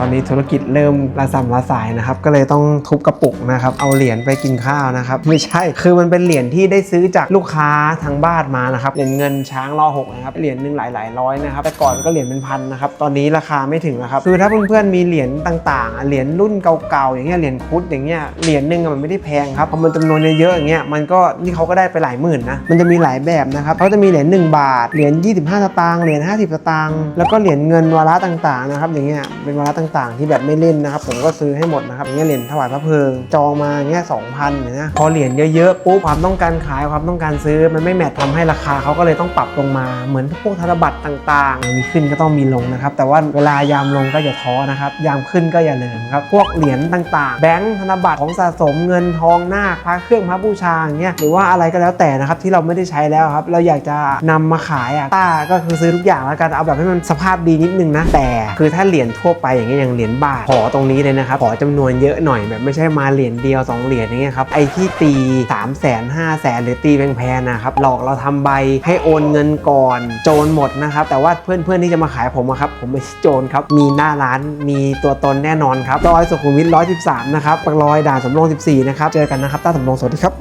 ตอนนี้ธุรกิจเริ่มระสำระสายนะครับ ก็เลยต้องทุบกระปุกนะครับ เอาเหรียญไปกินข้าวนะครับ ไม่ใช่ คือมันเป็นเหรียญที่ได้ซื้อจากลูกค้าทางบ้านมานะครับ เหรียญเงินช้างรอหกนะครับ เหรียญหนึ่งหลายหลายร้อยนะครับ แต่ก่อนก็เหรียญเป็นพันนะครับ ตอนนี้ราคาไม่ถึงนะครับ คือถ้าเพื่อนๆมีเหรียญต่างๆ เหรียญรุ่นเก่าๆ อย่างเงี้ย เหรียญคุดอย่างเงี้ย เหรียญหนึ่งมันไม่ได้แพงครับ พอมันจำนวนเยอะๆอย่างเงี้ย มันก็นี่เขาก็ได้ไปหลายหมื่นนะ มันจะมีหลายแบบนะครับเขาจะมีเหรียญ1บาท เหรียญ25สตางค์ เหรียญ50สตางค์ แล้วก็เหรียญเงินวาระต่างๆนะครับอย่างเงี้ยเป็นวาระต่างๆ ที่แบบไม่เล่นนะครับ ผมก็ซื้อให้หมดนะครับอย่างเงี้ยเหรียญถวายพระเพลิง จองมาเงี้ย2,000เนี่ยนะพอเหรียญเยอะๆปุ๊บความต้องการขายความต้องการซื้อมันไม่แมททำให้ราคาเขาก็เลยต้องปรับลงมาเหมือนพวกธนบัตรต่างๆ มีขึ้นก็ต้องมีลงนะครับ แต่ว่าเวลายามลงก็อย่าท้อนะครับ ยามขึ้นก็อย่าเลิมครับ พวกเหรียญต่างๆ แบงค์ธนบัตรของสะสมเงินทองหน้าคพระเครื่องพระบูชาอย่างเงี้ยหรือว่าอะไรก็แล้วแต่นะครับที่เราไม่ได้ใช้แล้วครับ เราอยากจะนำมาขายอะต้าก็คือซื้อทุกอย่างแล้วกันเอาแบบให้มันสภาพดีนิดนึงนะแต่ คือถ้าเหรียญทั่วไปอย่างเงี้ยอย่างเหรียญบาทขอตรงนี้เลยนะครับขอจำนวนเยอะหน่อยแบบไม่ใช่มาเหรียญเดียว 2 เหรียญอย่างเงี้ยครับไอ้ที่ตี3 0 0 0 0 0 5 0 0แสนหรือตีแพงๆนะครับหลอกเราทำใบให้โอนเงินก่อนโจรหมดนะครับแต่ว่าเพื่อนๆที่จะมาขายผมอะครับผมไม่ใช่โจรครับมีหน้าร้านมีตัวตนแน่นอนครับรอยสุขุมวิท113นะครับปากรอยด่านสำโรง14นะครับเจอกันนะครับต้าสำโรงสวัสดีครับ